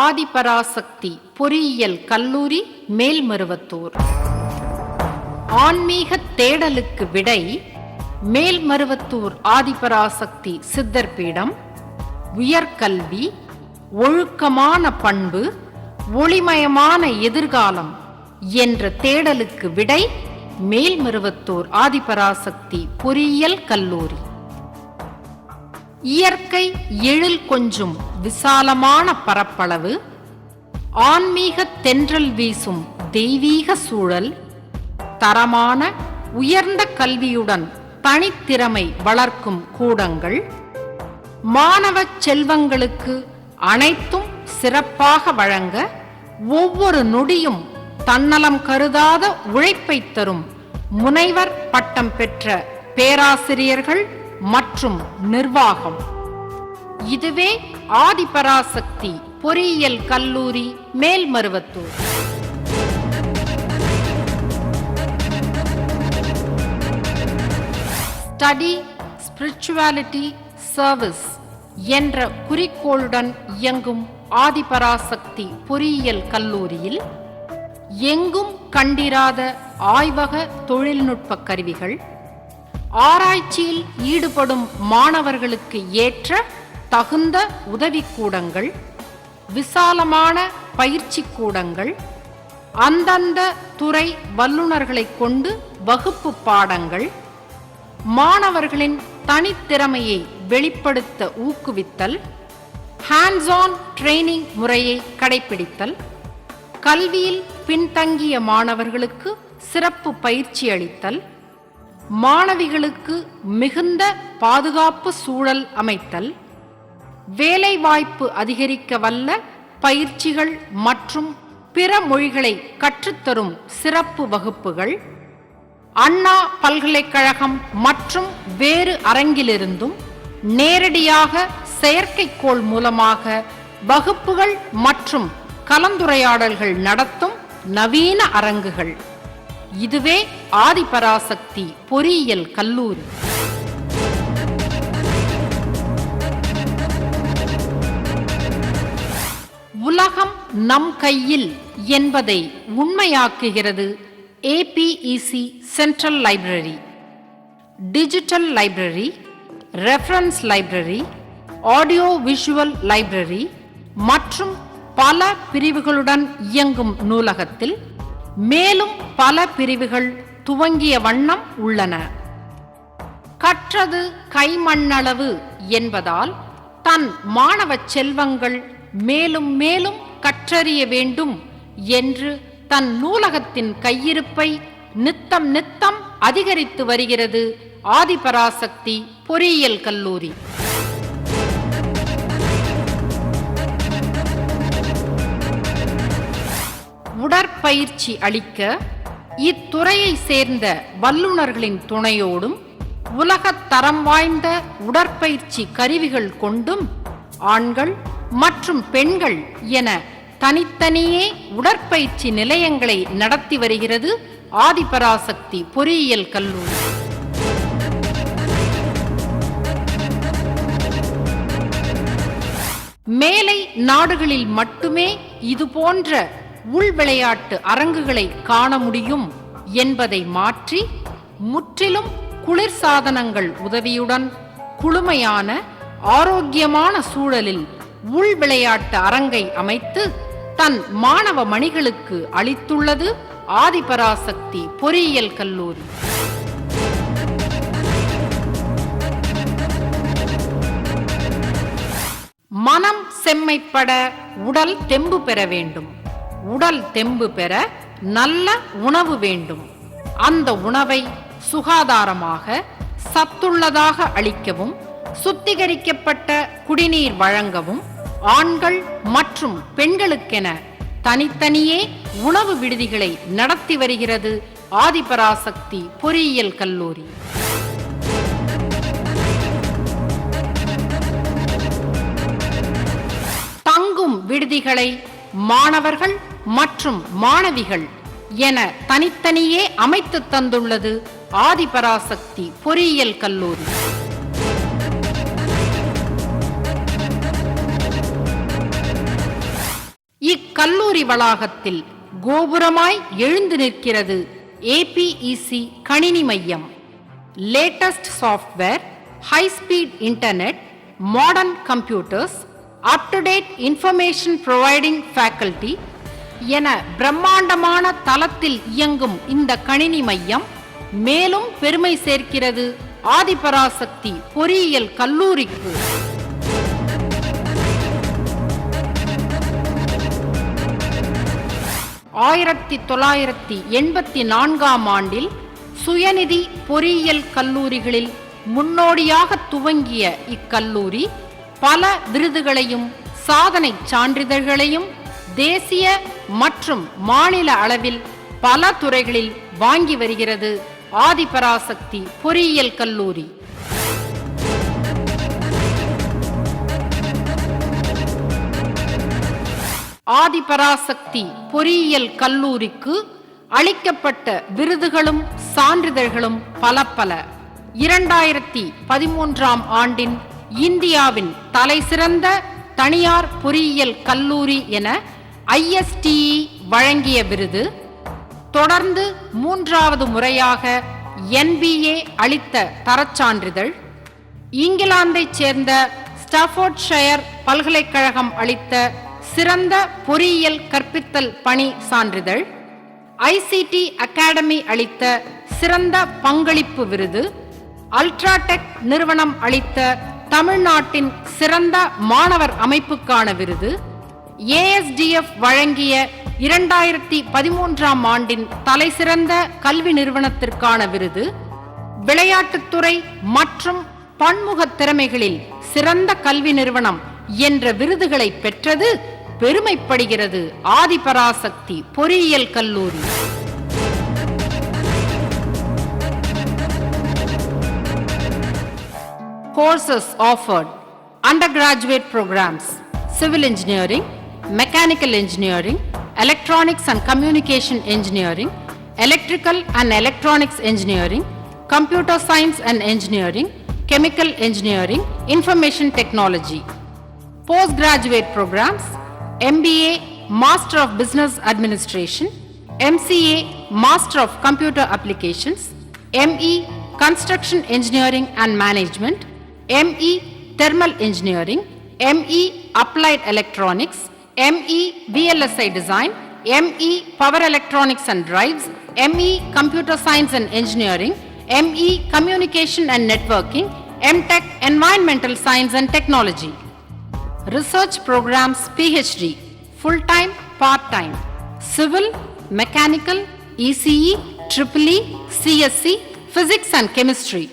ஆதிபராசக்தி பொறியியல் கல்லூரி மேல்மருவத்தூர். ஆன்மீக தேடலுக்கு விடை மேல்மருவத்தூர் ஆதிபராசக்தி சித்தர் பீடம் உயர்கல்வி ஒழுக்கமான பண்பு ஒளிமயமான எதிர்காலம் என்ற தேடலுக்கு விடை மேல்மருவத்தூர் ஆதிபராசக்தி பொறியியல் கல்லூரி. இயற்கை எழில் கொஞ்சும் விசாலமான பரப்பளவு ஆன்மீக தென்றல் வீசும் தெய்வீக சூழல் தரமான உயர்ந்த கல்வியுடன் தனித்திறமை வளர்க்கும் கூடங்கள் மாணவ செல்வங்களுக்கு அனைத்தும் சிறப்பாக வழங்க ஒவ்வொரு நொடியும் தன்னலம் கருதாத உழைப்பை தரும் முனைவர் பட்டம் பெற்ற பேராசிரியர்கள் மற்றும் நிர்வாகம். இதுவே ஆதிபராசக்தி பொறியியல் கல்லூரி மேல்மருவத்தூர். ஸ்டடி ஸ்பிரிச்சுவாலிட்டி சர்வீஸ் என்ற குறிக்கோளுடன் இயங்கும் ஆதிபராசக்தி பொறியியல் கல்லூரியில் எங்கும் கண்டிராத ஆய்வக தொழில்நுட்ப கருவிகள் ஆராய்ச்சியில் ஈடுபடும் மாணவர்களுக்கு ஏற்ற தகுந்த உதவிக்கூடங்கள் விசாலமான பயிற்சி கூடங்கள் அந்தந்த துறை வல்லுநர்களை கொண்டு வகுப்பு பாடங்கள் மாணவர்களின் தனித்திறமையை வெளிப்படுத்த ஊக்குவித்தல் ஹேண்ட்ஸ் ஆன் ட்ரைனிங் முறையை கடைபிடித்தல் கல்வியில் பின்தங்கிய மாணவர்களுக்கு சிறப்பு பயிற்சி அளித்தல் மாணவிகளுக்கு மிகுந்த பாதுகாப்பு சூழல் அமைத்தல் வேலைவாய்ப்பு அதிகரிக்க வல்ல பயிற்சிகள் மற்றும் பிற மொழிகளை கற்றுத்தரும் சிறப்பு வகுப்புகள் அண்ணா பல்கலைக்கழகம் மற்றும் வேறு அரங்கிலிருந்தும் நேரடியாக செயற்கைக்கோள் மூலமாக வகுப்புகள் மற்றும் கலந்துரையாடல்கள் நடத்தும் நவீன அரங்குகள். இதுவே ஆதிபராசக்தி பொறியியல் கல்லூரி. உலகம் நம் கையில் என்பதை உண்மையாக்குகிறது APEC central library digital library reference library audio visual library மற்றும் பல பிரிவுகளுடன் இயங்கும் நூலகத்தில் மேலும் பல பிரிவுகள் துவங்கிய வண்ணம் உள்ளன. கற்றது கைமண்ணளவு என்பதால் தன் மாணவ செல்வங்கள் மேலும் மேலும் கற்றறிய வேண்டும் என்று தன் நூலகத்தின் கையிருப்பை நித்தம் நித்தம் அதிகரித்து வருகிறது ஆதிபராசக்தி பொறியியல் கல்லூரி. பயிற்சி அளிக்க இத்துறையை சேர்ந்த வல்லுநர்களின் துணையோடும் உலகத் தரம் வாய்ந்த உடற்பயிற்சி கருவிகள் கொண்டும் ஆண்கள் மற்றும் பெண்கள் என தனித்தனியே உடற்பயிற்சி நிலையங்களை நடத்தி வருகிறது ஆதிபராசக்தி பொறியியல் கல்லூரி. மேலை நாடுகளில் மட்டுமே இதுபோன்ற உள் விளையாட்டு அரங்குகளை காண முடியும் என்பதை மாற்றி முற்றிலும் குளிர்சாதனங்கள் உதவியுடன் குளுமையான ஆரோக்கியமான சூழலில் உள் விளையாட்டு அரங்கை அமைத்து தன் மாணவ மணிகளுக்கு அளித்துள்ளது ஆதிபராசக்தி பொறியியல் கல்லூரி. மனம் செம்மைப்பட உடல் தெம்பு பெற வேண்டும். உடல் தெம்பு பெற நல்ல உணவு வேண்டும். அந்த உணவை சுகாதாரமாக சத்துள்ளதாக அளிக்கவும் சுத்திகரிக்கப்பட்ட குடிநீர் வழங்கவும் ஆண்கள் மற்றும் பெண்களுக்கென தனித்தனியே உணவு விடுதிகளை நடத்தி வருகிறது ஆதிபராசக்தி பொறியியல் கல்லூரி. தங்கும் விடுதிகளை மாணவர்கள் மற்றும் மாணவிகள் என தனித்தனியே அமைத்து தந்துள்ளது ஆதிபராசக்தி பொறியியல் கல்லூரி. இக்கல்லூரி வளாகத்தில் கோபுரமாய் எழுந்து நிற்கிறது ஏபிஇசி கணினி மையம். Latest software high speed internet modern computers up to date information providing faculty என பிரம்மாண்டமான தளத்தில் இயங்கும் இந்த கணினி மையம் மேலும் பெருமை சேர்க்கிறது. ஆதிபராசக்தி பொறியியல் கல்லூரிக்கு. ஆயிரத்தி தொள்ளாயிரத்தி எண்பத்தி நான்காம் ஆண்டில் சுயநிதி பொறியியல் கல்லூரிகளில் முன்னோடியாக துவங்கிய இக்கல்லூரி பல விருதுகளையும் சாதனை சான்றிதழ்களையும் தேசிய மற்றும் மாநில அளவில் பல துறைகளில் வாங்கி வருகிறது ஆதிபராசக்தி பொறியியல் கல்லூரி. ஆதிபராசக்தி பொறியியல் கல்லூரிக்கு அளிக்கப்பட்ட விருதுகளும் சான்றிதழ்களும் பல பல. இரண்டாயிரத்தி பதிமூன்றாம் ஆண்டின் இந்தியாவின் தலைசிறந்த தனியார் பொறியியல் கல்லூரி என ஐஎஸ்டிஇ வழங்கிய விருது தொடர்ந்து மூன்றாவது முறையாக என்பிஏ அளித்த தரச்சான்றிதழ். இங்கிலாந்தைச் சேர்ந்த ஸ்டாஃபோர்ட்ஷயர் பல்கலைக்கழகம் அளித்த சிறந்த பொறியியல் கற்பித்தல் பணி சான்றிதழ். ஐசிடி அகாடமி அளித்த சிறந்த பங்களிப்பு விருது. அல்ட்ராடெக் நிறுவனம் அளித்த தமிழ்நாட்டின் சிறந்த மாணவர் அமைப்புக்கான விருது. ஏஎஸ்டிஎஃப் வழங்கிய இரண்டாயிரத்தி பதிமூன்றாம் ஆண்டின் தலைசிறந்த கல்வி நிறுவனத்திற்கான விருது விளையாட்டுத்துறை மற்றும் பன்முக திறமைகளில் சிறந்த கல்வி நிறுவனம் என்ற விருதுகளை பெற்றது பெருமைப்படுகிறது ஆதிபராசக்தி பொறியியல் கல்லூரி. Courses offered under graduate programmes civil engineering Mechanical Engineering, Electronics and Communication Engineering, Electrical and Electronics Engineering, Computer Science and Engineering, Chemical Engineering, Information Technology. Postgraduate programs MBA Master of Business Administration, MCA Master of Computer Applications, ME Construction Engineering and Management, ME Thermal Engineering, ME Applied Electronics, ME VLSI Design, ME Power Electronics and Drives, ME Computer Science and Engineering, ME Communication and Networking, MTech Environmental Science and Technology. Research programs PhD, full-time, part-time, civil, mechanical, ECE, EEE, CSC, physics and chemistry.